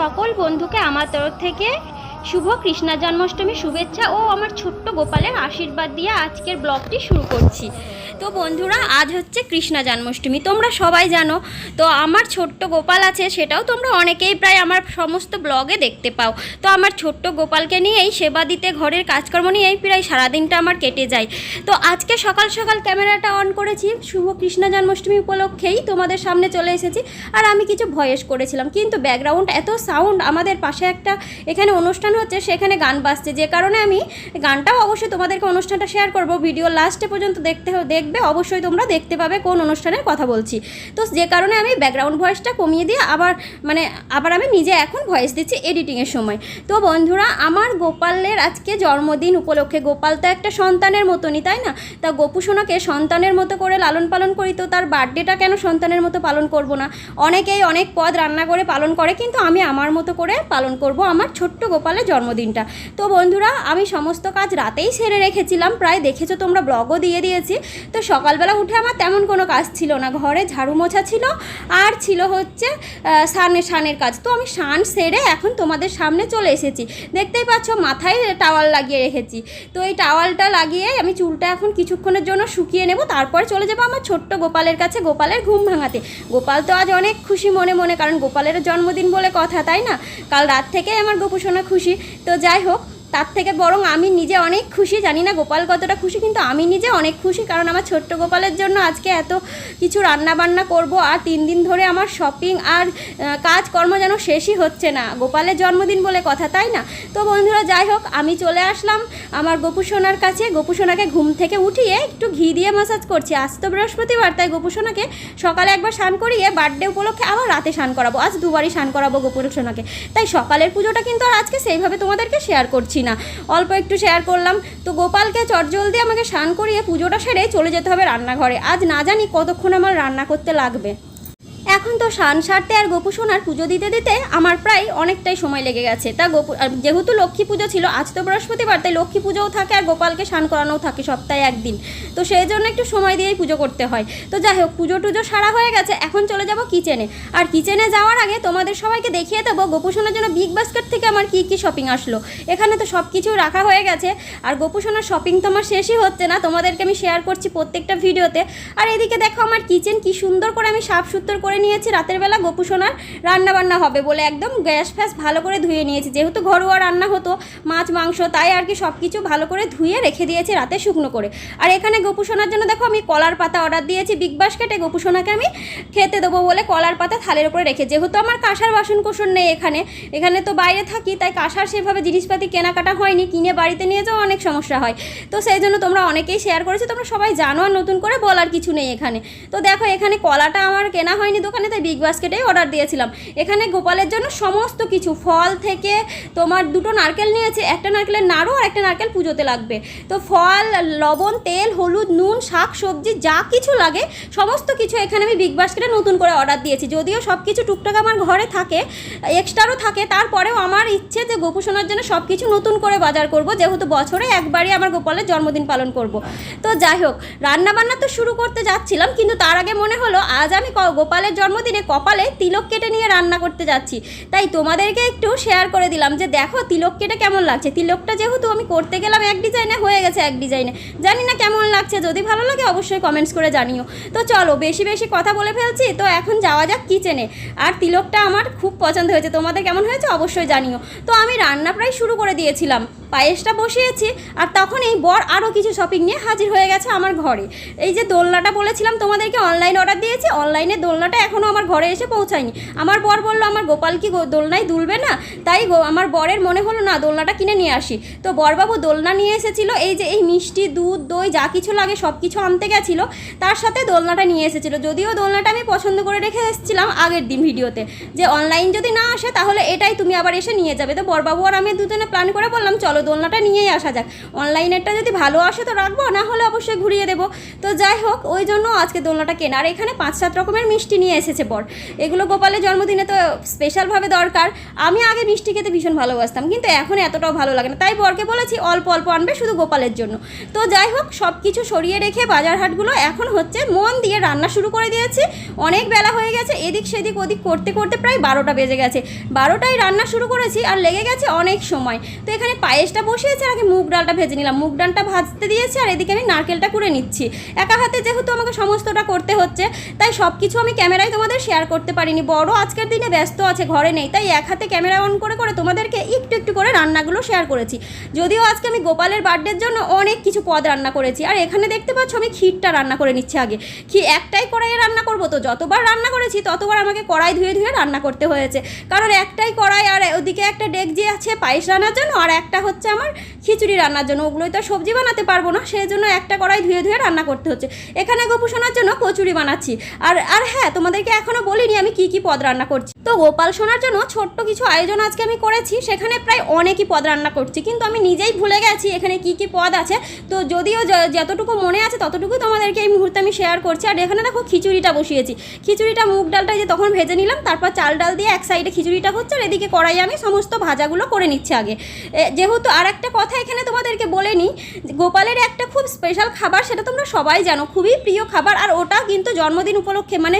সকল বন্ধুকে আমার তরফ থেকে শুভ কৃষ্ণা জন্মাষ্টমী শুভেচ্ছা ও আমার ছোট্ট গোপালের আশীর্বাদ দিয়ে আজকের ব্লগটি শুরু করছি। তো বন্ধুরা, আজ হচ্ছে কৃষ্ণা জন্মাষ্টমী, তোমরা সবাই জানো। তো আমার ছোট্ট গোপাল আছে, সেটাও তোমরা অনেকেই প্রায় আমার সমস্ত ব্লগে দেখতে পাও। তো আমার ছোট্ট গোপালকে নিয়েই সেবা দিতে, ঘরের কাজকর্ম নিয়েই প্রায় সারাদিনটা আমার কেটে যায়। তো আজকে সকাল সকাল ক্যামেরাটা অন করেছি, শুভ কৃষ্ণ জন্মাষ্টমী উপলক্ষেই তোমাদের সামনে চলে এসেছি। আর আমি কিছু ভয়েস করেছিলাম, কিন্তু ব্যাকগ্রাউন্ড এত সাউন্ড, আমাদের পাশে একটা এখানে অনুষ্ঠান হচ্ছে, সেখানে গান বাজছে। যে কারণে আমি গানটাও অবশ্যই তোমাদেরকে অনুষ্ঠানটা শেয়ার করব। ভিডিও লাস্টে পর্যন্ত দেখতে দেখবে, অবশ্যই তোমরা দেখতে পাবে কোন অনুষ্ঠানের কথা বলছি। তো যে কারণে আমি ব্যাকগ্রাউন্ড ভয়েসটা কমিয়ে দিয়ে আবার মানে আবার আমি নিজে এখন ভয়েস দিচ্ছি এডিটিংয়ের সময়। তো বন্ধুরা, আমার গোপালের আজকে জন্মদিন উপলক্ষে, গোপাল তো একটা সন্তানের মতনই, তাই না? তা গোপুসোনাকে সন্তানের মতো করে লালন পালন করি তো তার বার্থডেটা কেন সন্তানের মতো পালন করব না? অনেকেই অনেক পদ রান্না করে পালন করে, কিন্তু আমি আমার মতো করে পালন করব আমার ছোট্ট গোপালের জন্মদিনটা। তো বন্ধুরা, আমি সমস্ত কাজ রাতেই সেরে রেখেছিলাম। প্রায় দেখেছ তোমরা, ব্লগও দিয়ে দিয়েছি। তো সকালবেলা উঠে আমার তেমন কোনো কাজ ছিল না। ঘরে ঝাড়ু মোছা ছিল, আর ছিল হচ্ছে সানের সানের কাজ। তো আমি সান সেরে এখন তোমাদের সামনে চলে এসেছি। দেখতেই পাচ্ছ, মাথায় টাওয়াল লাগিয়ে রেখেছি। তো এই টাওয়ালটা লাগিয়ে আমি চুলটা এখন কিছুক্ষণের জন্য শুকিয়ে নেব। তারপর চলে যাব আমার ছোট্ট গোপালের কাছে, গোপালের ঘুম ভাঙাতে। গোপাল তো আজ অনেক খুশি মনে মনে, কারণ গোপালের জন্মদিন বলে কথা, তাই না? কাল রাত থেকেই আমার গোপুসোনা খুশি তো যাই হোক তার থেকে বরং আমি নিজে অনেক খুশি, জানি না গোপাল কতটা খুশি, কিন্তু আমি নিজে অনেক খুশি, কারণ আমার ছোট্ট গোপালের জন্য আজকে এত কিছু রান্না বান্না করব আর তিন দিন ধরে আমার শপিং আর কাজকর্ম যেন শেষই হচ্ছে না। গোপালের জন্মদিন বলে কথা, তাই না? তো বন্ধুরা, যাই হোক, আমি চলে আসলাম আমার গোপুসোনার কাছে। গোপুসোনাকে ঘুম থেকে উঠিয়ে একটু ঘি দিয়ে মাসাজ করছি। আজ তো বৃহস্পতিবার, তাই গোপুসোনাকে সকালে একবার স্নান করিয়ে বার্থডে উপলক্ষে আবার রাতে স্নান করাবো। আজ দুবারই স্নান করাবো গোপুসোনাকে তাই সকালের পুজোটা কিন্তু আর আজকে সেইভাবে তোমাদেরকে শেয়ার করছি না। অল্প একটু শেয়ার করলাম। তো গোপালকে চটজলদি আমাকে স্নান করিয়ে পুজোটা সেরে চলে যেতে হবে রান্নাঘরে। আজ না জানি কতক্ষণ আমার রান্না করতে লাগবে। এখন তো সান সারতে আর গোপু সোনার পুজো দিতে দিতে আমার প্রায় অনেকটাই সময় লেগে গেছে। তা গোপু যেহেতু লক্ষ্মী পুজো ছিল, আজ তো বৃহস্পতিবার, তাই লক্ষ্মী পুজোও থাকে আর গোপালকে স্নান করানোও থাকে সপ্তাহে একদিন। তো সেই জন্য একটু সময় দিয়েই পুজো করতে হয়। তো যাই হোক, পুজো টুজো সারা হয়ে গেছে, এখন চলে যাব কিচেনে। আর কিচেনে যাওয়ার আগে তোমাদের সবাইকে দেখিয়ে দেবো গোপু সোনার জন্য বিগ বাস্কেট থেকে আমার কী কী শপিং আসলো। এখানে তো সব কিছু রাখা হয়ে গেছে। আর গোপু সোনার শপিং তো আমার শেষই হচ্ছে না, তোমাদেরকে আমি শেয়ার করছি প্রত্যেকটা ভিডিওতে। আর এদিকে দেখো আমার কিচেন কি সুন্দর করে আমি সাফ সুতর করে নিয়েছি, রাতের বেলা গোপু সোনার রান্না বান্না হবে বলে একদম গ্যাস ফ্যাস ভালো করে ধুয়ে নিয়েছি। যেহেতু ঘরোয়া রান্না হতো, মাছ, মাংস, তাই আর কি সব কিছু ভালো করে ধুয়ে রেখে দিয়েছি রাতে শুকনো করে। আর এখানে গোপু সোনার জন্য দেখো আমি কলার পাতা অর্ডার দিয়েছি, বিগ বাস্কেটে গোপু সোনাকে আমি খেতে দেবো বলে কলার পাতা থালের উপরে রেখে। যেহেতু আমার কাঁসার বাসন কোসন নেই এখানে এখানে তো বাইরে থাকি, তাই কাঁসার সেভাবে জিনিসপাতি কেনাকাটা হয়নি, কিনে বাড়িতে নিয়ে যাওয়া অনেক সমস্যা হয়। তো সেই জন্য তোমরা অনেকেই শেয়ার করেছ, তোমরা সবাই জানো আর নতুন করে বলার কিছু নেই এখানে। তো দেখো এখানে কলাটা আমার কেনা হয়নি দোকানে তাই বিগ বাস্কেটেই অর্ডার দিয়েছিলাম। এখানে গোপালের জন্য সমস্ত কিছু, ফল থেকে তোমার দুটো নারকেল নিয়েছে, একটা নারকেলের নাড়ু আর একটা নারকেল পুজোতে লাগবে। তো ফল, লবণ, তেল, হলুদ, নুন, শাক, সবজি, যা কিছু লাগে, সমস্ত কিছু এখানে আমি বিগ বাস্কেটে নতুন করে অর্ডার দিয়েছি। যদিও সব কিছু টুকটাক আমার ঘরে থাকে এক্সট্রারও থাকে, তারপরেও আমার ইচ্ছে যে গোপুসোনার জন্য সব কিছু নতুন করে বাজার করব, যেহেতু বছরে একবারই আমার গোপালের জন্মদিন পালন করব। তো যাই হোক রান্না বান্না তো শুরু করতে যাচ্ছিলাম, কিন্তু তার আগে মনে হলো, আজ আমি গোপালের জন্মদিনে কপালে তিলক কেটে নিয়ে রান্না করতে যাচ্ছি। তাই তোমাদেরকে একটু শেয়ার করে দিলাম যে দেখো তিলক কেটে কেমন লাগছে। তিলকটা যেহেতু আমি করতে গেলাম এক ডিজাইনে হয়ে গেছে এক ডিজাইনে জানি না কেমন লাগছে, যদি ভালো লাগে অবশ্যই কমেন্টস করে জানিও। তো চলো বেশি বেশি কথা বলে ফেলছি, তো এখন যাওয়া যাক কিচেনে আর তিলকটা আমার খুব পছন্দ হয়েছে। তোমাদের কেমন হয়েছে অবশ্যই জানিও। তো আমি রান্না প্রায় শুরু করে দিয়েছিলাম। পায়েসটা বসিয়েছি আর তখন এই বর আরও কিছু শপিং নিয়ে হাজির হয়ে গেছে আমার ঘরে। এই যে দোলনাটা বলেছিলাম, তোমাদেরকে অনলাইন অর্ডার দিয়েছি অনলাইনে দোলনাটা এখনও আমার ঘরে এসে পৌঁছায়নি। আমার বর বলল, আমার গোপাল কি দোলনায় দুলবে না? তাই আমার বরের মনে হলো, না, দোলনাটা কিনে নিয়ে আসি। তো বরবাবু দোলনা নিয়ে এসেছিল, এই যে এই মিষ্টি, দুধ, দই, যা কিছু লাগে সব কিছু আনতে গেছিল, তার সাথে দোলনাটা নিয়ে এসেছিল। যদিও দোলনাটা আমি পছন্দ করে রেখে এসেছিলাম আগের দিন ভিডিওতে। যে অনলাইন যদি না আসে, তাহলে এটাই তুমি আবার এসে নিয়ে যাবে। তো বরবাবু আর আমি দুজনে প্ল্যান করে বললাম, চলো চলো দোলনাটা নিয়েই আসা যাক। অনলাইনেরটা যদি ভালো আসে তো রাখব, না হলে অবশ্যই ঘুরিয়ে দেবো। তো যাই হোক, ওই জন্য আজকে দোলনাটা কেনা। আর এখানে পাঁচ সাত রকমের মিষ্টি নিয়ে এসেছে বর। এগুলো গোপালের জন্মদিনে তো স্পেশালভাবে দরকার। আমি আগে মিষ্টি খেতে ভীষণ ভালোবাসতাম, কিন্তু এখন এতটাও ভালো লাগে না। তাই বরকে বলেছি অল্প অল্প আনবে শুধু গোপালের জন্য। তো যাই হোক সব কিছু সরিয়ে রেখে বাজার হাটগুলো এখন হচ্ছে মন দিয়ে রান্না শুরু করে দিয়েছি। অনেক বেলা হয়ে গেছে, এদিক সেদিক ওদিক করতে করতে প্রায় বারোটা বেজে গেছে। বারোটায় রান্না শুরু করেছি আর লেগে গেছে অনেক সময়। তো এখানে পায়েসটা বসিয়েছি আগে মুগ ডালটা ভেজে নিলাম। মুগ ডালটা ভাজতে দিয়েছি, আর এদিকে আমি নারকেলটা করে নিচ্ছি। একা হাতে যেহেতু আমাকে সমস্তটা করতে হচ্ছে, তাই সব কিছু আমি ক্যামেরায় তোমাদের শেয়ার করতে পারিনি। বড় আজকের দিনে ব্যস্ত আছে, ঘরে নেই, তাই এক হাতে ক্যামেরা অন করে করে তোমাদেরকে একটু একটু করে রান্নাগুলো শেয়ার করেছি। যদিও আজকে আমি গোপালের বার্থডের জন্য অনেক কিছু পদ রান্না করেছি, আর এখানে দেখতে পাচ্ছ আমি ক্ষীরটা রান্না করে নিচ্ছি আগে। কি একটাই কড়াইয়ে রান্না করব তো? যতবার রান্না করেছি, ততবার আমাকে কড়াই ধুয়ে ধুয়ে রান্না করতে হয়েছে। কারণ একটাই কড়াই, আর ওদিকে একটা ডেকজি আছে পায়েস রান্নার জন্য, আর একটা হচ্ছে আমার খিচুড়ি রান্নার জন্য। ওগুলোই তো সবজি বানাতে পারব না সেই জন্য একটা কড়াই ধুয়ে ধুয়ে রান্না করতে হচ্ছে। এখানে গোপুসোনার জন্য কচুরি বানাচ্ছি। আর আর হ্যাঁ তোমাদেরকে এখনও বলিনি আমি কি কি পদ রান্না করছি। তো গোপাল সোনার জন্য ছোট্ট কিছু আয়োজন আজকে আমি করেছি সেখানে প্রায় অনেকই পদ রান্না করছি। কিন্তু আমি নিজেই ভুলে গেছি এখানে কি কি পদ আছে। তো যদিও যতটুকু মনে আছে ততটুকু তোমাদেরকে এই মুহূর্তে আমি শেয়ার করছি। আর এখানে দেখো খিচুড়িটা বসিয়েছি। খিচুড়িটা মুগ ডালটা যে তখন ভেজে নিলাম তারপর চাল ডাল দিয়ে এক সাইডে খিচুড়িটা হচ্ছে আর এদিকে কড়াই আমি সমস্ত ভাজাগুলো করে নিচ্ছি আগে। এ, যেহেতু আর একটা কথা এখানে তোমাদেরকে বলে নিই গোপালের একটা খুব স্পেশাল খাবার সেটা তোমরা সবাই জানো, খুবই প্রিয় খাবার আর ওটা কিন্তু জন্মদিন উপলক্ষে মানে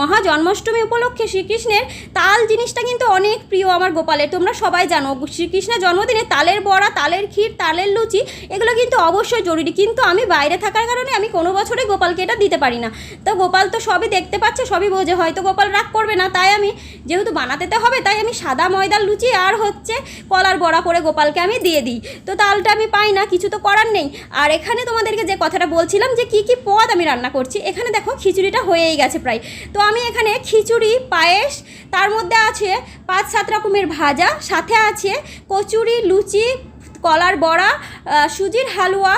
মহা জন্মাষ্টমী উপলক্ষে শ্রীকৃষ্ণের তাল জিনিসটা কিন্তু অনেক প্রিয় আমার গোপালের, তোমরা সবাই জানো, শ্রীকৃষ্ণের জন্মদিনে তালের বড়া, তালের ক্ষীর, তালের লুচি, এগুলো কিন্তু অবশ্যই জরুরি, কিন্তু আমি বাইরে থাকার কারণে আমি কোনো বছরে গোপালকে এটা দিতে পারি না। তো গোপাল তো সবই দেখতে পাচ্ছে, সবই বোঝে, হয়তো গোপাল রাগ করবে না, তাই আমি যেহেতু বানাতে তো হবে, তাই আমি সাদা ময়দার লুচি আর হচ্ছে কলার বড়া করে গোপালকে আমি দিয়ে দিই। তো তালটা আমি পাই না, কিছু তো করার নেই। আর এখানে তোমাদেরকে যে কথাটা বলছিলাম যে কি কি পদ আমি রান্না করছি, এখানে দেখো খিচুড়িটা হয়েই গেছে প্রায়। তো আমি এখানে খিচুড়ি, পায়েস, তার মধ্যে আছে পাঁচ সাত রকমের ভাজা, সাথে আছে কচুরি, লুচি কলার বড়া সুজির হালুয়া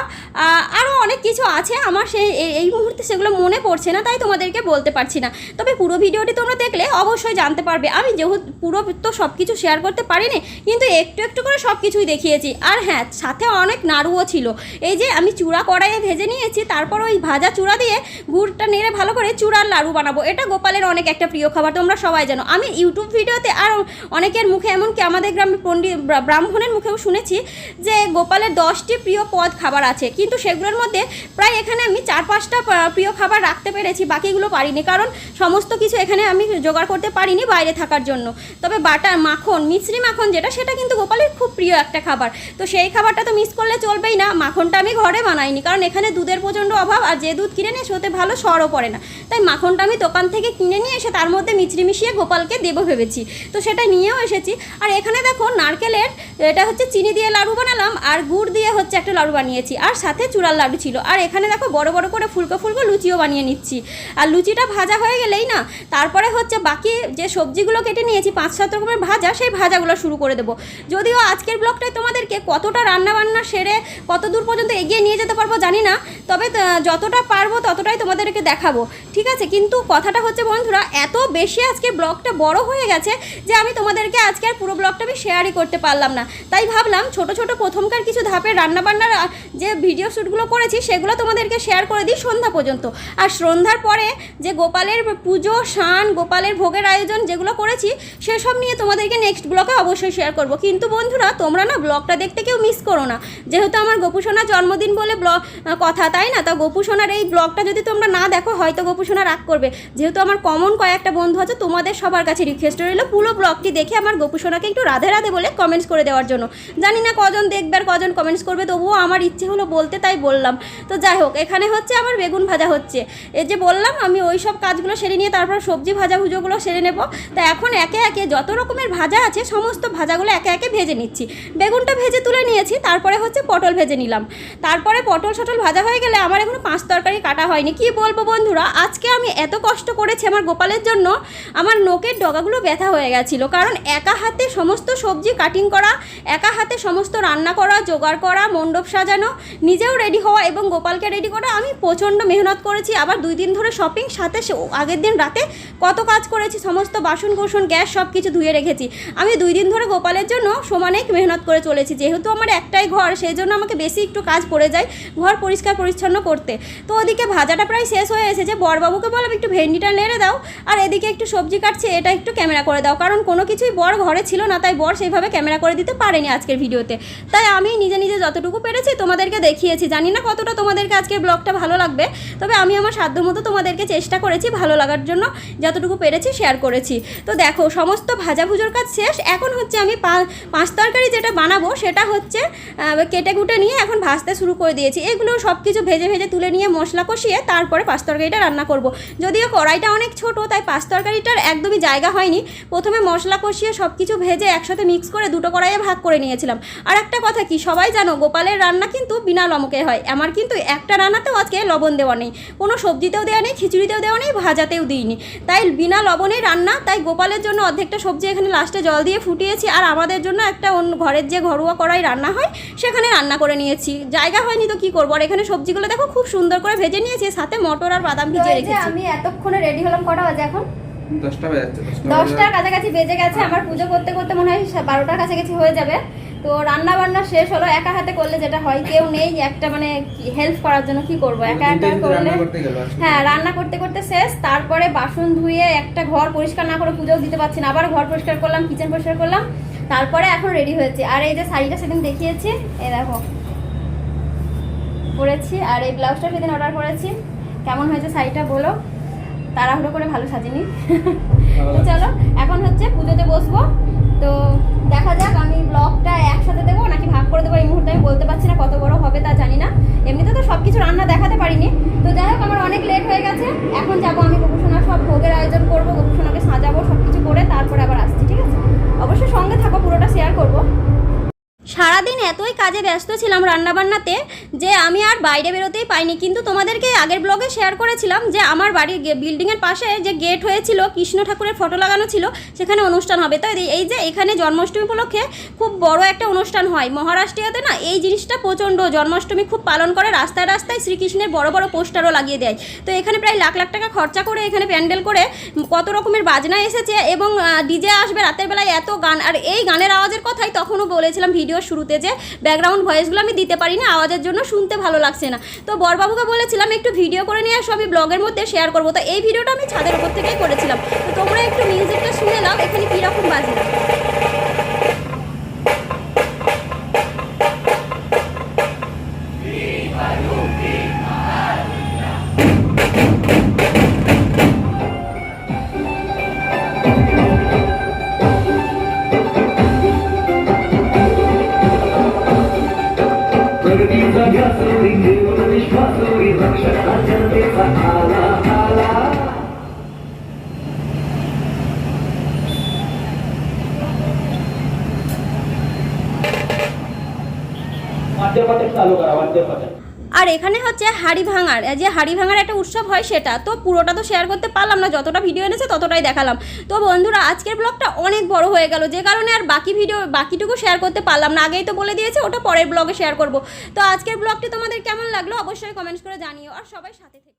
আরও অনেক কিছু আছে। আমার সেই এই- মুহূর্তে সেগুলো মনে পড়ছে না, তাই তোমাদেরকে বলতে পারছি না। তবে পুরো ভিডিওটি তোমরা দেখলে অবশ্যই জানতে পারবে। আমি যেহেতু পুরো তো সব কিছু শেয়ার করতে পারিনি, কিন্তু একটু একটু করে সব কিছুই দেখিয়েছি। আর হ্যাঁ সাথে অনেক নাড়ুও ছিল। এই যে আমি চূড়া কড়াইয়ে ভেজে নিয়েছি, তারপর ওই ভাজা চূড়া দিয়ে গুড়টা নেড়ে ভালো করে চূড়ার লাড়ু বানাবো। এটা গোপালের অনেক একটা প্রিয় খাবার, তোমরা সবাই জানো। আমি ইউটিউব ভিডিওতে আর অনেকের মুখে, এমনকি আমাদের গ্রামে পণ্ডিত ব্রাহ্মণের মুখেও শুনেছি যে গোপালের দশটি প্রিয় পদ খাবার আছে। কিন্তু সেগুলোর মধ্যে প্রায় এখানে আমি চার পাঁচটা প্রিয় খাবার রাখতে পেরেছি, বাকিগুলো পারিনি। কারণ সমস্ত কিছু এখানে আমি জোগাড় করতে পারিনি বাইরে থাকার জন্য। তবে বাটার মাখন মিশ্রি মাখন যেটা, সেটা কিন্তু গোপালের খুব প্রিয় একটা খাবার। তো সেই খাবারটা তো মিস করলে চলবেই না। মাখনটা আমি ঘরে বানাইনি, কারণ এখানে দুধের প্রচণ্ড অভাব আর যে দুধ কিনে নিয়ে ওতে ভালো সরও পড়ে না। তাই মাখনটা আমি দোকান থেকে কিনে নিয়ে এসে তার মধ্যে মিচড়ি মিশিয়ে গোপালকে দেবো ভেবেছি। তো সেটা নিয়েও এসেছি। আর এখানে দেখো নারকেলের, এটা হচ্ছে চিনি দিয়ে লাড়ু বানালাম আর গুড় দিয়ে হচ্ছে একটা লাড়ু বানিয়েছি। আর সাথে চূড়ার লাড়ু ছিল। আর এখানে দেখো বড় বড় করে ফুলকো ফুলকো লুচিও বানিয়ে নিচ্ছি। আর লুচিটা ভাজা হয়ে গেলেই না, তারপরে হচ্ছে বাকি যে সবজিগুলো কেটে নিয়েছি, পাঁচ সাত রকমের ভাজা, সেই ভাজাগুলো শুরু করে দেবো। যদিও আজকের ব্লগটায় তোমাদেরকে কতটা রান্না বান্না সেরে কত দূর পর্যন্ত এগিয়ে নিয়ে যেতে পারব জানি না, তবে যতটা পারব ততটাই তোমাদেরকে দেখাবো। ঠিক আছে? কিন্তু কথাটা হচ্ছে বন্ধুরা, এত বেশি আজকে ব্লগটা বড় হয়ে গেছে যে আমি তোমাদেরকে আজকে আর পুরো ব্লগটা আমি শেয়ারই করতে পারলাম না। তাই ভাবলাম ছোট ছোট প্রথমকার কিছু ধাপের রান্নাবান্নার যে ভিডিও শ্যুটগুলো করেছি, সেগুলো তোমাদেরকে শেয়ার করে দিই সন্ধ্যা পর্যন্ত। আর সন্ধ্যার পরে যে গোপালের পুজো শান গোপালের ভোগের আয়োজন যেগুলো করেছি, সেসব নিয়ে তোমাদেরকে নেক্সট ব্লগে অবশ্যই শেয়ার করব। কিন্তু বন্ধুরা, তোমরা না ব্লগটা দেখতে কেউ মিস করো না। যেহেতু আমার গোপুসোনার জন্মদিন বলে ব্লগ কথা, তাই না? তা গোপুসোনার এই ব্লগটা যদি তোমরা না দেখো, হয়তো গোপুসোনা রাগ করবে। যেহেতু আমার কমন কয়েকটা বন্ধু আছে, তোমাদের সবার কাছে রিকোয়েস্ট রইল পুরো ব্লগটি দেখে আমার গোপুসোনাকে একটু রাধে রাধে বলে কমেন্টস করে দেওয়ার জন্য। জানি না কজন দেখবে আর কজন কমেন্টস করবে? তবুও আমার ইচ্ছে হলো বলতে তাই বললাম। তো যাই হোক, এখানে হচ্ছে আমার বেগুন ভাজা হচ্ছে। এই যে বললাম, আমি ওই সব কাজগুলো সেরে নিয়ে তারপর সবজি ভাজা ভুজোগুলো সেরে নেব। তা এখন একে একে যত রকমের ভাজা আছে, সমস্ত ভাজাগুলো একে একে ভেজে নিচ্ছি। বেগুনটা ভেজে তুলে নিয়েছি, তারপরে হচ্ছে পটল ভেজে নিলাম। তারপরে পটল সটল ভাজা হয়ে গেলে আমার এখনও পাঁচ তরকারি কাটা হয়নি। কি বলব বন্ধুরা, আজকে আমি এত কষ্ট করেছি আমার গোপালের জন্য, আমার নোকের ডগাগুলো ব্যথা হয়ে গেছিল। কারণ একা হাতে সমস্ত সবজি কাটিং করা, একা হাতে সমস্ত রান্না করা, জোগাড় করা, মণ্ডপ সাজানো, নিজেও রেডি হওয়া এবং গোপালকে রেডি করা। আমি প্রচণ্ড মেহনত করেছি। আবার দুই দিন ধরে শপিং সাথে আগের দিন রাতে কত কাজ করেছি, সমস্ত বাসন কোসন, গ্যাস সব কিছু ধুয়ে রেখেছি। আমি দুই দিন ধরে গোপালের জন্য সমানেক মেহনত করে চলেছি। যেহেতু আমার একটাই ঘর সেই জন্য আমাকে বেশি একটু কাজ পড়ে যায় ঘর পরিষ্কার পরিচ্ছন্ন করতে। তো ওদিকে ভাজাটা প্রায় শেষ হয়ে এসেছে। বরবাবুকে বললাম, একটু ভেন্ডিটা নেড়ে দাও। আর এদিকে একটু সবজি কাটছে, এটা একটু ক্যামেরা করে দাও। কারণ কোনো কিছুই বর ঘরে ছিল না, তাই বর সেইভাবে ক্যামেরা করে দিতে পারেনি আজকের ভিডিওতে তাই আমি নিজে নিজে যতটুকু পেরেছি তোমাদেরকে দেখিয়েছি। জানি না কতটা তোমাদেরকে আজকের ব্লগটা ভালো লাগবে, তবে আমি আমার সাধ্য মতো তোমাদেরকে চেষ্টা করেছি ভালো লাগার জন্য যতটুকু পেরেছি শেয়ার করেছি। তো দেখো, সমস্ত ভাজাভুজোর কাজ শেষ। এখন হচ্ছে আমি পাঁচ তরকারি যেটা বানাবো সেটা হচ্ছে কেটে কুটে নিয়ে এখন ভাজতে শুরু করে দিয়েছি। এগুলো সব কিছু ভেজে ভেজে তুলে নিয়ে মশলা কষিয়ে তারপরে পাঁচ তরকারিটা রান্না করব। যদিও কড়াইটা অনেক ছোট, তাই পাঁচ তরকারিটার একদমই জায়গা হয়নি। প্রথমে মশলা কষিয়ে সব কিছু ভেজে একসাথে মিক্স করে দুটো কড়াইয়ে ভাগ করে নিয়েছিলাম। আর একটা কথা কি? সবাই জানো গোপালের রান্না কিন্তু বিনা লবকে হয়। আমার কিন্তু একটা রান্নাতেও আজকে লবণ দেওয়া নেই। কোনো সবজিতেও দেওয়া নেই খিচুড়িতেও দেওয়া নেই ভাজাতেও দিইনি। তাই বিনা লবণে রান্না তাই গোপালের জন্য অর্ধেকটা সবজি এখানে লাস্টে জল দিয়ে ফুটিয়েছি। আর আমাদের জন্য একটা অন্য ঘরের যে ঘরোয়া কড়াই রান্না হয় সেখানে রান্না করে নিয়েছি। জায়গা হয়নি তো কি করব? আর এখানে সবজিগুলো দেখো খুব সুন্দর করে ভেজে নিয়েছি। সাথে মটর আর বাদাম ভিজে রেখেছি। আমি এতক্ষণে রেডি হলাম কটা বাজে এখন? দশটা বাজাচ্ছে দশটার কাছাকাছি বেজে গেছে। আমার পুজো করতে করতে মনে হয় বারোটার কাছাকাছি হয়ে যাবে। তো রান্না বান্না শেষ হলো একা হাতে করলে যেটা হয় কেউ নেই একটা মানে হেল্প করার জন্য কি করব? একা একা করলে। হ্যাঁ রান্না করতে করতে শেষ তারপরে বাসন ধুয়ে একটা ঘর পরিষ্কার না করে পুজোও দিতে পারছি না আবার ঘর পরিষ্কার করলাম কিচেন পরিষ্কার করলাম তারপরে এখন রেডি হয়েছে। আর এই যে শাড়িটা সেদিন দেখিয়েছি এ দেখো পরেছি আর এই ব্লাউজটা সেদিন অর্ডার করেছি। কেমন হয়েছে শাড়িটা বলো? তাড়াহুড়ো করে ভালো সাজিনি। চলো এখন হচ্ছে পুজোতে বসবো। তো দেখা যাক, আমি ব্লগটা একসাথে দেবো নাকি ভাগ করে দেবো? এই মুহূর্তে আমি বলতে পারছি না কত বড় হবে তা জানি না। এমনিতে তো সব কিছু রান্না দেখাতে পারিনি। তো যাই হোক, আমার অনেক লেট হয়ে গেছে। এখন যাব আমি গোপুসোনা সব ভোগের আয়োজন করব, গোপুসোনাকে সাজাবো সব কিছু করে তারপরে আবার আসছি, ঠিক আছে? অবশ্যই সঙ্গে থাকো, পুরোটা শেয়ার করব। সারাদিন এতই কাজে ব্যস্ত ছিলাম রান্নাবান্নাতে যে আমি আর বাইরে বেরোতেই পাইনি। কিন্তু তোমাদেরকে আগের ব্লগে শেয়ার করেছিলাম যে আমার বাড়ির বিল্ডিংয়ের পাশে যে গেট হয়েছিল, কৃষ্ণ ঠাকুরের ফটো লাগানো ছিল, সেখানে অনুষ্ঠান হবে। তো এই- যে এখানে জন্মাষ্টমী উপলক্ষে খুব বড় একটা অনুষ্ঠান হয়। মহারাষ্ট্রিয়াতে না এই জিনিসটা প্রচণ্ড জন্মাষ্টমী খুব পালন করে। রাস্তায় রাস্তায় শ্রীকৃষ্ণের বড় বড় পোস্টারও লাগিয়ে দেয়। তো এখানে প্রায় লাখ লাখ টাকা খরচা করে এখানে প্যান্ডেল করে কত রকমের বাজনা এসেছে এবং ডিজে আসবে রাতের বেলায় এত গান। আর এই গানের আওয়াজের কথাই তখনও বলেছিলাম ভিডিওর শুরুতে যে ব্যাকগ্রাউন্ড ভয়েসগুলো আমি দিতে পারি না আওয়াজের জন্য শুনতে ভালো লাগছে না। তো বরবাবুকে বলেছিলাম, একটু ভিডিও করে নিয়ে আসো আমি ব্লগের মধ্যে শেয়ার করব। তো এই ভিডিওটা আমি ছাদের উপর থেকেই করেছিলাম। তো তোমরা একটু মিউজিকটা শুনে নাও, এখানে কীরকম বাজনা আর এখানে হচ্ছে হাড়ি ভাঙার যে হাড়ি ভাঙার একটা উৎসব হয় সেটা, তো পুরোটা তো শেয়ার করতে পারলাম না, যতটা ভিডিও এনেছে ততটাই দেখালাম। তো বন্ধুরা, আজকের ব্লগটা অনেক বড় হয়ে গেল, যে কারণে আর বাকি ভিডিও বাকিটুকু শেয়ার করতে পারলাম না, আগেই তো বলে দিয়েছে, ওটা পরের ব্লগে শেয়ার করব। তো আজকের ব্লগটি তোমাদের কেমন লাগল অবশ্যই কমেন্টস করে জানিও, আর সবাই সাথে থেকে।